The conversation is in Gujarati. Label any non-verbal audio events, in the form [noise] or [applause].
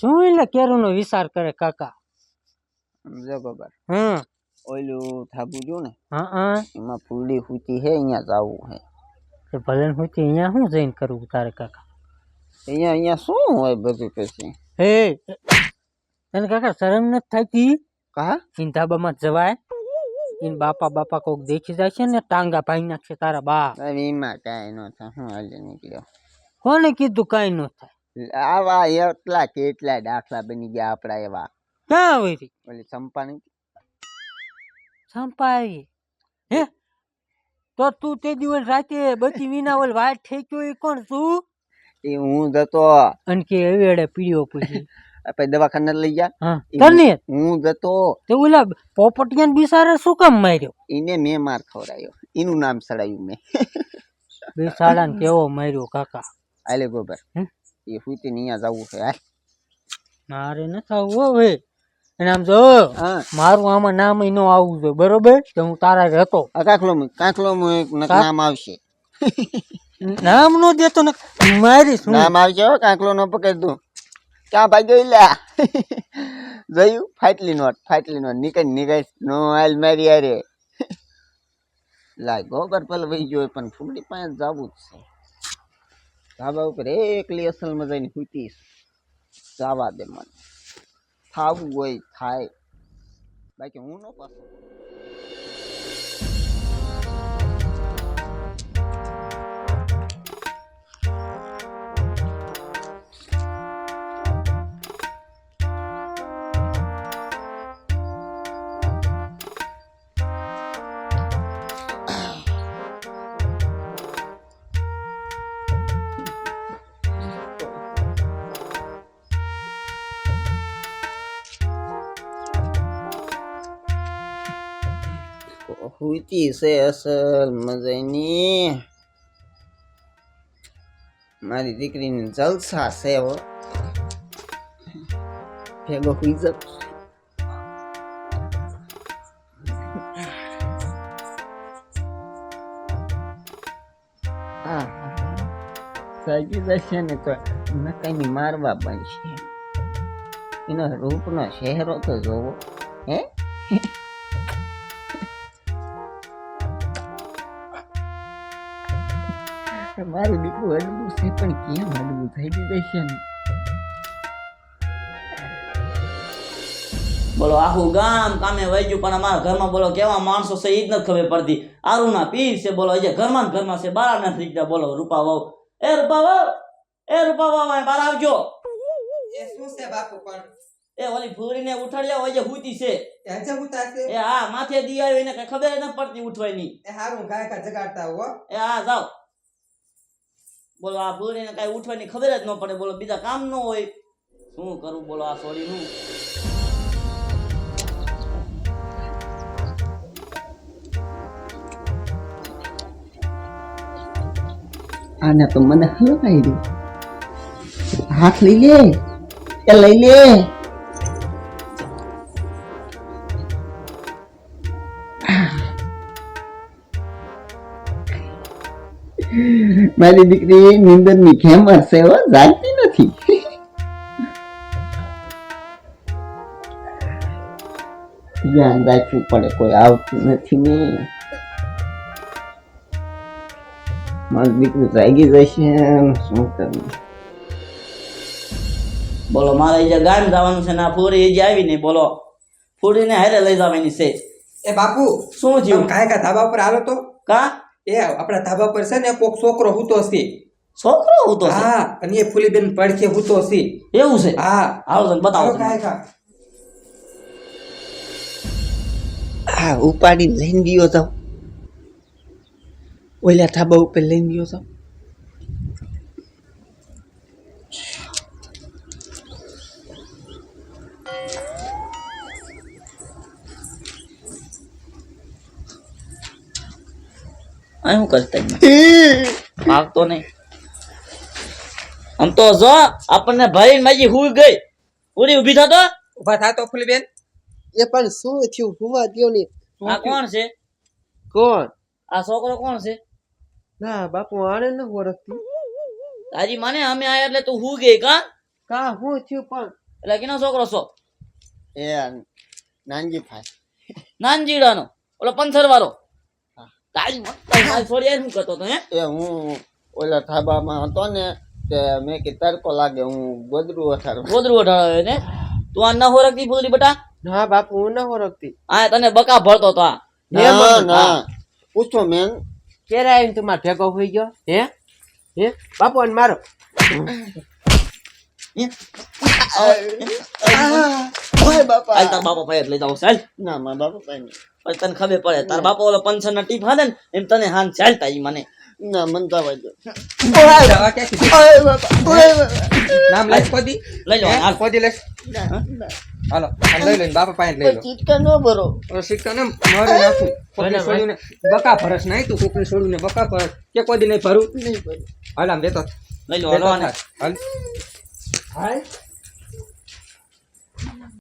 શું એટલે કેરું નો વિચાર કરે કાકા. સમજો ખબર હમ. ઓલું થાબુ જો ને? હા હા. એમાં ફૂલડી ફૂટી હે અહીંયા જાવું હે. તે ભલે ને હું તે અહીંયા શું જઈને કરવું તારે કાકા? અહીંયા અહીંયા શું હોય બધું પછી? હે તને કાકા શરમ નથી થતી કા? ઈન ધાબામાં જવાય? ઈન બાપા બાપા કોક દેખી જાય છે ને ટાંગા ભાઈ નાખશે તારા બા. હવે એમાં કાંઈ ન થાય. હું હાલે નીકળ્યો. કોને કીધું કાંઈ ન થાય? આવા એટલા કેટલા દાખલા બની ગયા આપણા એવા. ના હોય ઓલી ચંપાની સંપાવી હે? તો તું તે દિવસ રાતે બધી વિના ઓલ વાત ઠેક્યો એ કોણ તું? એ હું જતો અને કે એવેડે પીડ્યો પછી. [laughs] આપણે દવાખાને લઈ ગયા. હા. તને? હું જતો તે ઓલા પોપટિયાન બિસારે શું કામ માર્યો? એને મેં માર ખવડાયો. એનું નામ સડાયું મેં. [laughs] બિસાડાને કેવો માર્યો કાકા? આલે ગોબર. હમ? એ ફૂટી અહીંયા જવું છે હાલ. મારે ન થવું હવે અને આમ જો મારું આમાં નામ ન આવવું જોઈએ બરોબર? કે હું તારા જ હતો. કાંકલો કાંકલો નામ આવશે. નામ નો દેતો ને મારી શું? નામ આવશે હો કાંકલો નો પકડ દઉં. ક્યાં ભાગ્યો લ્યા? જોયું? ફાટલી નોટ ફાટલી નોટ. નીકળ નીકળ. નો હાલ મારી અરે લાય ગોબર પેલ વહી ગયો પણ ફૂગડી પાસે જવું જ છે. ધાબા ઉપર એકલી અસલમાં જઈને હુતીશ જવા દે મને. થાવું હોય, થાય. બાકી હું ન પાછો. હુતી છે અસલ મજાની. મારી દીકરીની જલસા છે હો. ભેગો હુઈ આ સાજી જશે ને તો નકાઈની મારવા બનશે. એનો રૂપનો ચહેરો તો જોવો, હે? મારું દીકરું અડવું છે પણ કેમ અડવું થઈ ગયું છે ને? બોલો આખું ગામ કામે વહી પણ અમારા ઘરમાં બોલો કેવા માણસો છે એ જ નથી ખબર પડતી. આરુના પીર છે બોલો હજી ઘરમાં ઘરમાં છે બારા નથી દીકરા બોલો રૂપા વાવ એ રૂપા વાવ એ રૂપા વાવ અહીં બહાર આવજો. એ શું છે બાપુ પણ? એ ઓલી ફૂરીને ઉઠાડ્યા હોય જે હુતી છે. એ હજે એ હા માથે દી આવી ને કઈ ખબર ન નથી પડતી ઉઠવાની. એ હારું ગાયકા જગાડતા હો. એ હા જાઓ. બોલો આ ભૂલીને કાંઈ ઉઠવાની ખબર જ ન પડે. બોલો, બીજા કામ ન હોય. શું કરું? બોલો, આ સોરીનું આને તો મને હલવાઈ દે. હાથ લઈ લે. લઈ લે. મારી દીકરી નીંદરની ખેમર છે હો જાગતી નથી. ધ્યાન રાખવું પડે કોઈ આવતું નથી ને. મારી દીકરી જાગી જશે શું કરવું? બોલો મારે જે ગામ જવાનું છે ને ફૂરી હજી આવી નહીં બોલો. ફૂરીને હારે લઈ જવાની છે. એ બાપુ શું થયું? કાંઈ કા ધાબા પર આવ્યો તો. કા? એ આપણા ધાબા પર છે ને કોક છોકરો હૂતો છે. છોકરો હૂતો છે? હા અને એ ફૂલીબેન પડખે હૂતો છે. એવું છે? હા. આવો તને બતાવો. હા ઉપાડીને લઈને ગયો તો. ઓલા ધાબા ઉપર લઈને ગયો જાવ આ હું કરતા માગતો નહીં. આમ તો જો આપણને ભરીને માજી હુઈ ગઈ. પૂરી ઊભી થતો? ઊભા ફૂલી બેન એ પણ શું થયું? હુવા દ્યો ને. આ કોણ છે? કોણ? આ છોકરો કોણ છે? ના બાપુ આને ન ઓળખતી. તારી માને અમે આયા એટલે તું હું ગઈ કા? કા હું થયું પણ? એટલે કેનો છોકરો છો? એ નાનજી ભાઈ. નાનજીડાનો. ઓલો પંથર વાળો હા. તારી મારી છોડી શું કરતો તો હે? એ હું ઓલા હતો ને તે મેં કે તડકો લાગે હું ગોદરું અઠાડું ગોદરું ને? તું આ ન હોરકતી પૂરી બટા? ના બાપુ હું ન આ તને બકા ભરતો તો આ. ના ના. પૂછો મેન. ક્યારે આવીને તું મારો ભેગો હોઈ ગયો? હે? હે? બાપુ અને મારો. ઓય બાપા. પાસે લઈ જાવ ચાલ ના મા બાપા ભાઈ. પછી તને ખબર પડે તાર બાપા ઓલો પંચર ના ટીપ હાલે ને એમ તને હાન ચાલતા ઈ મને. ના મન જવા દો દવા ક્યાંથી ઓય બાપા ઓય બાપા નામ લઈશ કોદી લઈ લો હાલ. કોદી ના. હાલો લઈ લઈને બાપા પાસે લઈ લો. ચીટકા નો ભરો. સિક્કા ને મારે નાખું. કોકની છોડીને બકા ભરસ નહીં તું કોકની છોડીને બકા ભરસ. કે કોદી નહીં ભરું? નહીં ભરું. હાલ આમ દેતો લઈ લો. હાલ હાલ.